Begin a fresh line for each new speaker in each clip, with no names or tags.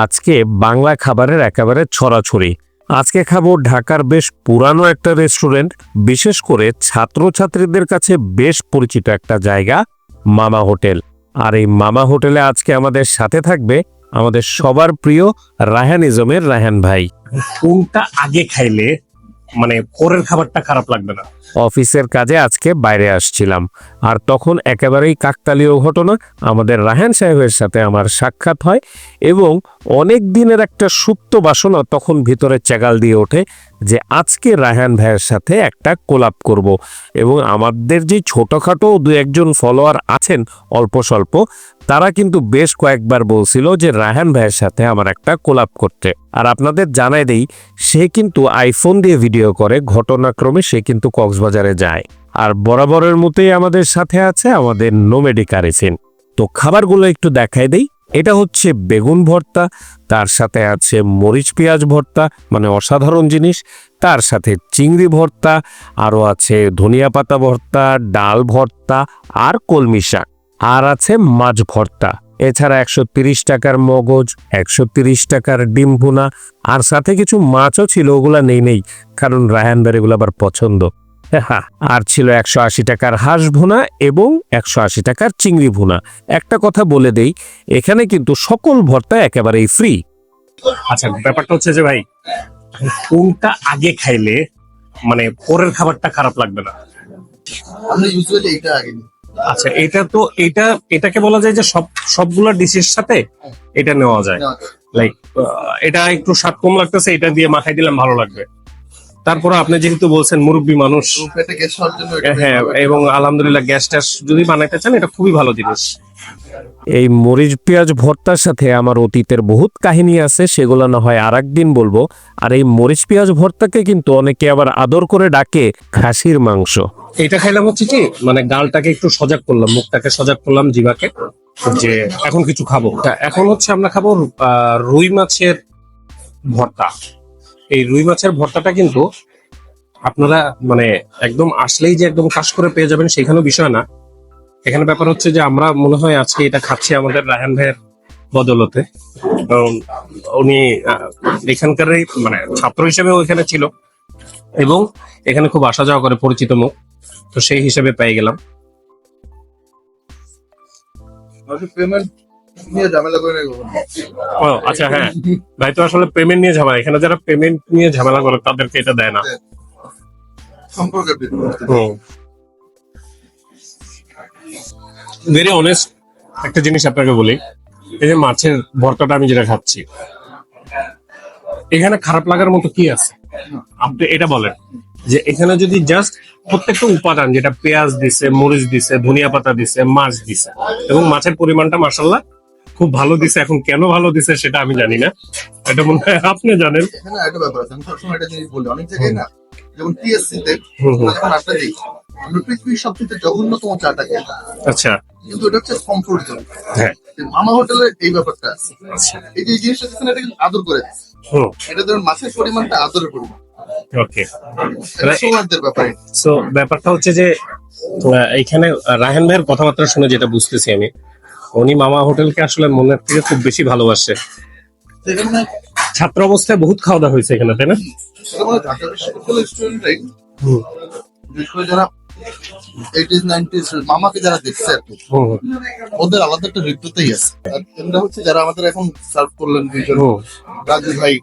আজকে বাংলা খাবারের একেবারে ছড়াছড়ি। আজকে খাব ঢাকার বেশ পুরানো একটা রেস্টুরেন্ট বিশেষ করে ছাত্রছাত্রীদের কাছে বেশ পরিচিত একটা জায়গা মামা হোটেল। আর এই মামা হোটেলে আজকে আমাদের সাথে থাকবে আমাদের সবার প্রিয় রাহানিজমের রাহান ভাই।
কোনটা আগে খাইলে মানে পরের খাবারটা খারাপ লাগবে না?
অফিসের কাজে আজকে বাইরে আসছিলাম। আর তখন একেবারেই কাকতালীয় ঘটনা। আমাদের রাহান সাহেবের সাথে আমার সাক্ষাৎ হয় এবং অনেক দিনের একটা সুপ্ত বাসনা তখন ভিতরে চেগাল দিয়ে ওঠে যে আজকে রাহান ভাইয়ের সাথে একটা কোলাপ করব। এবং আমাদের যে ছোটোখাটো দু একজন ফলোয়ার আছেন অল্প স্বল্প, তারা কিন্তু বেশ কয়েকবার বলছিল যে রাহান ভাইয়ের সাথে আমার একটা কোলাপ করতে। আর আপনাদের জানাই দেই, সে কিন্তু আইফোন দিয়ে ভিডিও করে, ঘটনাক্রমে সে কিন্তু কক্সবাজারে যায়। আর বরাবরের মতোই আমাদের সাথে আছে আমাদের নোমেডি কারেছেন তো খাবারগুলো একটু দেখাই দেই। এটা হচ্ছে বেগুন ভর্তা, তার সাথে আছে মরিচ পেঁয়াজ ভর্তা মানে অসাধারণ জিনিস। তার সাথে চিংড়ি ভর্তা, আরও আছে ধনিয়া পাতা ভর্তা, ডাল ভর্তা, আর কলমি শাক। আর আছে মাছ ভর্তা। এছাড়া একশো টাকার মগজ, একশো টাকার ডিম আর সাথে কিছু মাছও ছিল, ওগুলা নেই নেই, কারণ রায়ানবার এগুলো আবার পছন্দ। হ্যাঁ, আর ছিল একশো আশি টাকার হাঁস ভুনা এবং একশো আশি টাকার চিংড়ি ভুনা। একটা কথা বলে দেই এখানে কিন্তু সকল ভর্তা একেবারেই ফ্রি
আচ্ছা ব্যাপারটা হচ্ছে যে ভাই কোনটা আগে খাইলে মানে পরের খাবারটা খারাপ লাগবে না?
আমরা ইউজুয়ালি এটা আগে
আচ্ছা এটা তো এটা এটাকে বলা যায় যে সব সবগুলা ডিশের সাথে এটা নেওয়া যায়।
নেওয়া যায়।
লাইক এটা একটু স্বাদ কম লাগতেছে এটা দিয়ে মাখাই দিলাম ভালো লাগবে। তারপর আপনি যেহেতু বলছেন মুরব্বী মানুষ হ্যাঁ এবং আলহামদুলিল্লাহ গ্যাস ট্যাস যদি বানাইতে চান এটা খুবই ভালো জিনিস।
এই মরিচ পেঁয়াজ ভর্তার সাথে আমার অতীতের বহুত কাহিনী আছে সেগুলো না হয় আর দিন বলব। আর এই মরিচ পেঁয়াজ ভর্তাকে কিন্তু অনেকে আবার আদর করে ডাকে খাসির মাংস।
এটা খাইলাম হচ্ছে কি মানে গালটাকে একটু সজাগ করলাম মুখটাকে সজাগ করলাম জিভাকে যে এখন কিছু খাব। তা এখন হচ্ছে আমরা খাব আহ, রুই মাছের ভর্তা। এই রুই মাছের ভর্তাটা কিন্তু আপনারা মানে একদম আসলেই যে একদম কাজ করে পেয়ে যাবেন সেখানেও বিষয় না। এখানে ব্যাপার হচ্ছে যে আমরা মনে হয় আজকে এটা খাচ্ছি আমাদের রায়হান ভাইয়ের বদলতে। উনি এখানকারই মানে ছাত্র হিসেবেও এখানে ছিল এবং এখানে খুব আসা যাওয়া করে পরিচিত মুখ তো সেই হিসেবে পেয়ে গেলাম।
পেমেন্ট নিয়ে ঝামেলা করে নেই
ও আচ্ছা হ্যাঁ। ভাই তো আসলে পেমেন্ট নিয়ে ঝামেলা। এখানে যারা পেমেন্ট নিয়ে ঝামেলা করে তাদেরকে এটা দেয় না।
সম্পর্কের।
ভেরি অনেস্ট একটা জিনিস আপনাকে বলি। এই যে মাছের ভর্তাটা আমি যেটা খাচ্ছি। এখানে খারাপ লাগার মতো কি আছে? আপনি এটা বলেন। যে এখানে যদি জাস্ট প্রত্যেকটা উপাদান যেটা পেঁয়াজ দিছে মরিচ দিছে ধনিয়া পাতা দিছে মাছ দিছে এবং মাছের পরিমাণটা মাসাল্লাহ খুব ভালো দিছে এখন কেন ভালো দিছে সেটা আমি জানি না। এটা মনে হয় আপনি জানেন।
এখানে একটা ব্যাপার আছে আমি সবসময় একটা জিনিস বলি অনেক জায়গায় না যেমন টিএসসি তে
হুম হুম।
যখন আটটা দিই আমরা পৃথিবীর সবচেয়ে জঘন্যতম চাটা
আচ্ছা।
কিন্তু এটা হচ্ছে কমফোর্ট জোন
হ্যাঁ
মামা হোটেলে এই ব্যাপারটা আছে।
আচ্ছা।
এই যে জিনিসটা দিচ্ছেন এটা কিন্তু আদর করে এটা ধরুন মাছের পরিমাণটা আদরের পরিমাণ।
ওকে সো ব্যাপারটা হচ্ছে যে আহ, এইখানে রায়হান ভাইয়ের কথাবার্তা শুনে যেটা বুঝতেছি আমি উনি মামা হোটেলকে আসলে মনের থেকে খুব বেশি ভালোবাসে।
তো
ছাত্র অবস্থায় বহুত খাওয়া দাওয়া হয়েছে এখানে তাই না?
যারা এইটিস নাইনটিস মামাকে যারা দেখছে ওদের আলাদা একটা হৃদ্যতাই আছে হচ্ছে যারা আমাদের এখন সার্ভ করলেন দুইজন। রাজু ভাই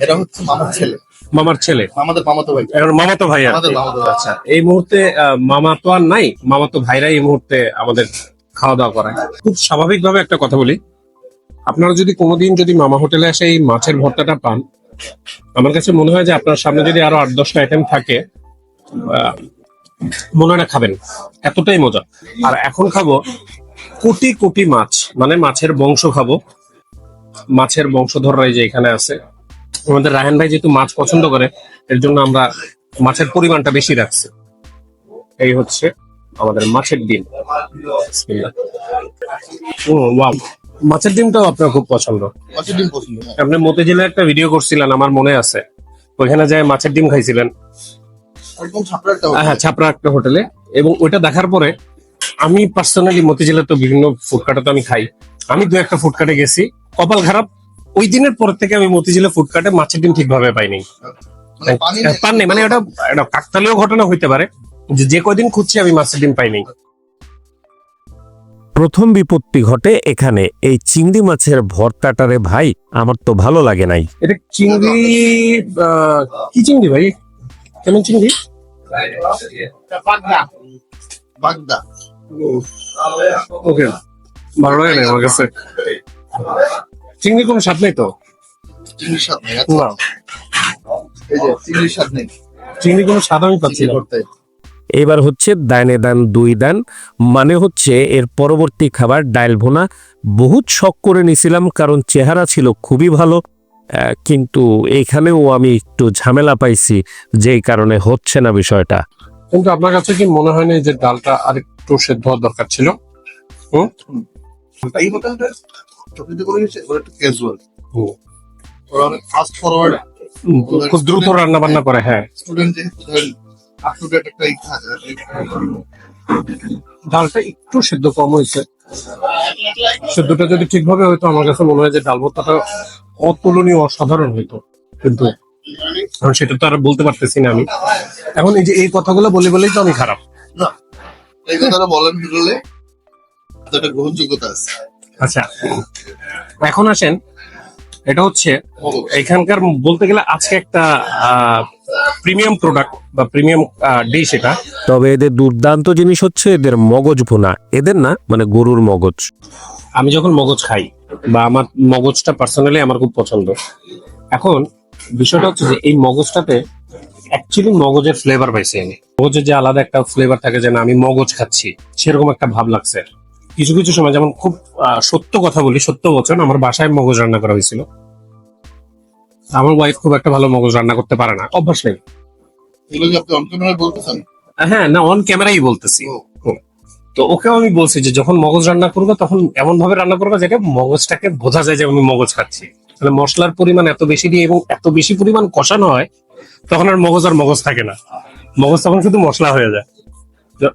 এরা হচ্ছে মামার ছেলে
মামার ছেলে
আমাদের মামাতো ভাই
মামাতো ভাই
আমাদের মামাতো
আচ্ছা এই মুহূর্তে মামা তো আর নাই মামাতো ভাইরাই এই মুহূর্তে আমাদের খাওয়া দাওয়া করায়। খুব স্বাভাবিকভাবে একটা কথা বলি। আপনারা যদি কোনোদিন যদি মামা হোটেলে এসে এই মাছের ভর্তাটা পান, আমার কাছে মনে হয় যে আপনার সামনে যদি আরও আট, দশটা আইটেম থাকে মনে হয় না খাবেন। এতটাই মজা। আর এখন খাব কোটি কোটি মাছ মানে মাছের বংশ খাব। মাছের বংশধররাই যে এখানে আছে। আমাদের রায়হান ভাই যেহেতু মাছ পছন্দ করে, এর জন্য আমরা মাছের পরিমাণটা বেশি রাখছি। এই হচ্ছে আমাদের মাছের ডিম। ও ওয়াও। মাছের ডিমটাও আপনার খুব পছন্দ।
মাছের ডিম পছন্দ হ্যাঁ।
আপনি মতিঝিলে একটা ভিডিও করছিলেন আমার মনে আছে। ওইখানে যায় মাছের ডিম খাইছিলেন।
একদম ছাপড়া একটা
হ্যাঁ ছাপড়া একটা হোটেলে। এবং ওইটা দেখার পরে আমি পার্সোনালি মতিঝিলে তো বিভিন্ন ফুডকার্টে তো আমি খাই। আমি দু একটা ফুডকার্টে গেছি। কপাল খারাপ। ওই দিনের পর থেকে আমি মতিঝিলে ফুডকার্টে মাছের ডিম ঠিকভাবে পাইনি।
মানে পানি নেই।
পান নেই। মানে ওটা একটা কাকতালীয় ঘটনা হইতে পারে। যে যে কয়দিন খুঁজছি আমি মাছের ডিম পাইনি।
প্রথম বিপত্তি ঘটে এখানে এই চিংড়ি মাছের ভর্তাটারে ভাই আমার তো ভালো লাগে নাই।
এটা চিংড়ি কি চিংড়ি ভাই? কেমন চিংড়ি? ওকে ভালো লাগে না আমার কাছে। চিংড়ি কোনো স্বাদ নেই তো?
চিংড়ির স্বাদ নেই।
না।
এই যে চিংড়ির স্বাদ নেই।
চিংড়ি কোনো স্বাদ আমি পাচ্ছি
চিংড়ি
না
ভর্তায়।
এবার হচ্ছে দানে দান দুই দান। মানে হচ্ছে এর পরবর্তী খাবার ডাইল ভুনা। বহুত শখ করে নিছিলাম কারণ চেহারা ছিল খুবই ভালো। কিন্তু এইখানেও আমি একটু ঝামেলা পাইছি যেই কারণে হচ্ছে না বিষয়টা।
কিন্তু আপনার কাছে কি মনে হয় না যে ডালটা আরেকটু সেদ্ধ হওয়ার দরকার ছিল? হুম?
এই হোটেলটা চকরিতে করে গেছে ওরা একটু ক্যাজুয়াল
হুম।
ওরা অনেক ফাস্ট ফরওয়ার্ড
খুব দ্রুত রান্না বান্না করে হ্যাঁ।
স্টুডেন্ট একটা
ডালটা একটু সেদ্ধ কম হয়েছে। সেদ্ধটা যদি ঠিকভাবে হয়তো আমার কাছে মনে হয় যে ডাল ভর্তাটা অতুলনীয় অসাধারণ হইতো। কিন্তু এখন সেটা তো আর বলতে পারতেছি না আমি। এখন এই যে এই কথাগুলো বলে বলেই তো আমি খারাপ।
না এই কথাটা বলেন বললে একটা গ্রহণযোগ্যতা আছে।
আচ্ছা এখন আসেন। এটা হচ্ছে এখানকার বলতে গেলে আজকে একটা প্রিমিয়াম প্রোডাক্ট বা প্রিমিয়াম ডিশ এটা।
তবে এদের দুর্দান্ত জিনিস হচ্ছে এদের মগজ ভুনা। এদের না মানে গরুর মগজ।
আমি যখন মগজ খাই বা আমার মগজটা পার্সোনালি আমার খুব পছন্দ এখন বিষয়টা হচ্ছে যে এই মগজটাতে অ্যাকচুয়ালি মগজের ফ্লেভার পাইছি আমি। মগজের যে আলাদা একটা ফ্লেভার থাকে যে না আমি মগজ খাচ্ছি সেরকম একটা ভাব লাগছে। কিছু কিছু সময় যেমন খুব সত্য কথা বলি সত্য বচন আমার বাসায় মগজ রান্না করা হয়েছিল। আমার ওয়াইফ খুব একটা ভালো মগজ রান্না করতে পারে না। অভ্যাস নেই। হ্যাঁ না অন ক্যামেরাই বলতেছি। তো ওকেও আমি বলছি যে যখন মগজ রান্না করব তখন এমন ভাবে রান্না করব যেটা মগজটাকে বোঝা যায় যে আমি মগজ খাচ্ছি। মানে মশলার পরিমাণ এত বেশি দিয়ে এবং এত বেশি পরিমাণ কষানো হয় তখন আর মগজ আর মগজ থাকে না। মগজ তখন শুধু মশলা হয়ে যায়।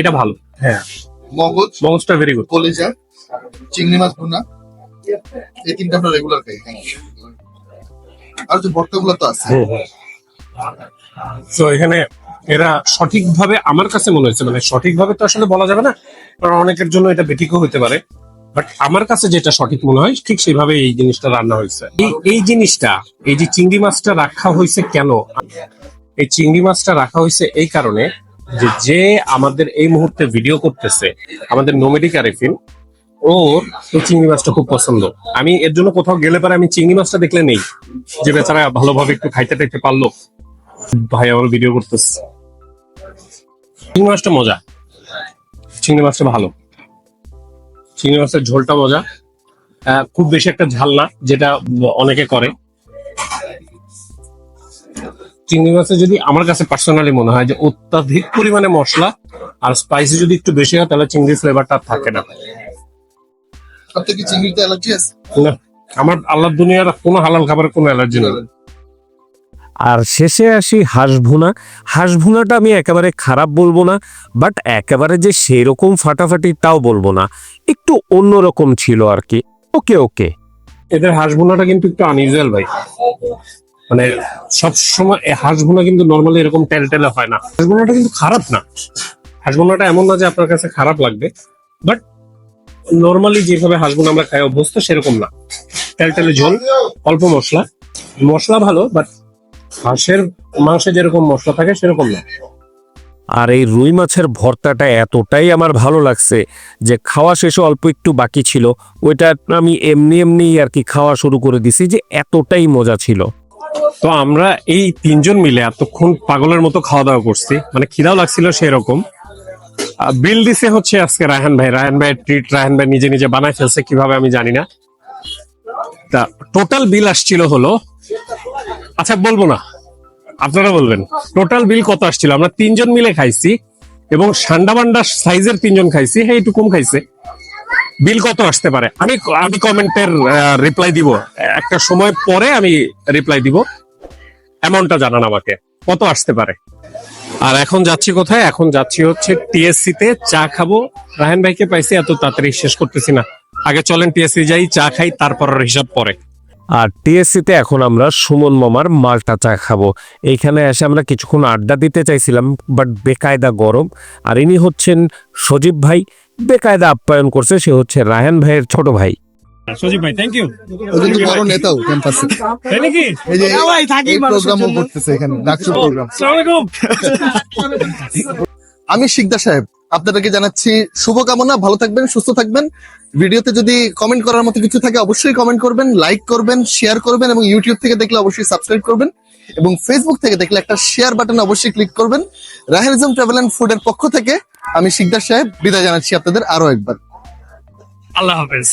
এটা ভালো। হ্যাঁ।
মগজ
মগজটা ভেরি গুড
কলিজা চিংড়ি মাছ ভুনা এই তিনটা আমরা রেগুলার খাই। আর যে ভর্তাগুলো তো আছে।
তো এখানে এরা সঠিকভাবে আমার কাছে মনে হয়েছে মানে সঠিকভাবে তো আসলে বলা যাবে না কারণ অনেকের জন্য এটা বেঠিকও হতে পারে। বাট আমার কাছে যেটা সঠিক মনে হয় ঠিক সেইভাবে এই জিনিসটা রান্না হয়েছে। এই এই জিনিসটা এই যে চিংড়ি মাছটা রাখা হয়েছে কেন? এই চিংড়ি মাছটা রাখা হয়েছে এই কারণে যে যে আমাদের এই মুহূর্তে ভিডিও করতেছে আমাদের নোমেডিক আরিফিন ওর এই চিংড়ি মাছটা খুব পছন্দ। আমি এর জন্য কোথাও গেলে পরে আমি চিংড়ি মাছটা দেখলে নেই। যে বেচারা ভালোভাবে একটু খাইতে টাইতে পারল। ভাই আমার ভিডিও করতেছে। চিংড়ি মাছটা মজা। চিংড়ি মাছটা ভালো। চিংড়ি মাছের ঝোলটা মজা। খুব বেশি একটা ঝাল না, যেটা অনেকে করে। চিংড়ি মাছে যদি আমার কাছে পার্সোনালি মনে হয় যে অত্যাধিক পরিমাণে মশলা আর স্পাইসি যদি একটু বেশি হয়, তাহলে চিংড়ির ফ্লেভারটা থাকে না।
আপনার কি চিংড়িতে অ্যালার্জি আছে?
না আমার আল্লাহ দুনিয়ার কোনো হালাল খাবারের কোনো অ্যালার্জি নেই।
আর শেষে আসি হাঁস ভুনা হাঁস ভুনাটা আমি একেবারে খারাপ বলব না বাট একেবারে যে সেই রকম ফাটাফাটি তাও বলব না। একটু অন্যরকম ছিল আর কি। ওকে ওকে।
এদের হাঁস ভুনাটা কিন্তু একটু আনইউজুয়াল ভাই। মানে সব সময় হাঁস ভুনা কিন্তু নর্মালি এরকম টেল টেলে হয় না। হাঁস ভুনাটা কিন্তু খারাপ না। হাঁস ভুনাটা এমন না যে আপনার কাছে খারাপ লাগবে বাট নর্মালি যেভাবে হাঁস ভুনা আমরা খাই অভ্যস্ত সেরকম না। টেল টেলে ঝোল অল্প মশলা। মশলা ভালো বাট হাঁসের মাংসে যেরকম মশলা থাকে সেরকম না।
আর এই রুই মাছের ভর্তাটা এতটাই আমার ভালো লাগছে যে খাওয়া শেষে অল্প একটু বাকি ছিল। ওইটা আমি এমনি এমনি আর কি খাওয়া শুরু করে দিছি যে এতটাই মজা ছিল।
তো আমরা এই তিনজন মিলে এতক্ষণ পাগলের মতো খাওয়া দাওয়া করছি। মানে খিদাও লাগছিল সেরকম। বিল দিছে হচ্ছে আজকে রায়হান ভাই। রায়হান ভাই ট্রিট রায়হান ভাই নিজে নিজে বানায় ফেলছে, কীভাবে আমি জানি না। তা টোটাল বিল আসছিল হলো আচ্ছা বলব না, আপনারা বলবেন। টোটাল বিল কত আসছিল? আমরা তিনজন মিলে খাইছি, এবং সান্ডা বান্ডা সাইজের তিনজন খাইছি হ্যাঁ একটু কম খাইছে। বিল কত আসতে পারে? আমি আমি কমেন্টের রিপ্লাই দিব। একটা সময় পরে আমি রিপ্লাই দিব। অ্যামাউন্টটা জানান আমাকে। কত আসতে পারে? আর এখন যাচ্ছি কোথায়? এখন যাচ্ছি হচ্ছে টিএসসি তে চা খাব। রাহেন ভাইকে পাইছি, এত তাড়াতাড়ি শেষ করতেছি না। আগে চলেন টিএসসি যাই, চা খাই, তারপর হিসাব পরে।
আর টিএসসিতে এখন আমরা সুমন মামার মালটা চা খাব। এইখানে এসে আমরা কিছুক্ষণ আড্ডা দিতে চাইছিলাম, বাট বেকায়দা গরম। আর ইনি হচ্ছেন সজীব ভাই। বেকায়দা আপ্যায়ন করছে, সে হচ্ছে রায়হান ভাইয়ের ছোট ভাই।
সজীব ভাই থ্যাংক ইউ
বড় নেতাও ক্যাম্পাসে
তাই নাকি?
এই যে
ভাই, থাকি
এই প্রোগ্রামও করতেছে এখানে ডাকসু প্রোগ্রাম
আসসালামু
আমি শিকদার সাহেব আপনাদেরকে জানাচ্ছি শুভকামনা ভালো থাকবেন সুস্থ থাকবেন। ভিডিওতে যদি কমেন্ট করার মতো কিছু থাকে অবশ্যই কমেন্ট করবেন লাইক করবেন শেয়ার করবেন এবং ইউটিউব থেকে দেখলে অবশ্যই সাবস্ক্রাইব করবেন এবং ফেসবুক থেকে দেখলে একটা শেয়ার বাটন অবশ্যই ক্লিক করবেন। রাহেলিজম ট্রাভেল এন্ড ফুডের পক্ষ থেকে আমি শিকদার সাহেব বিদায় জানাচ্ছি আপনাদের আরও একবার।
আল্লাহ হাফেজ।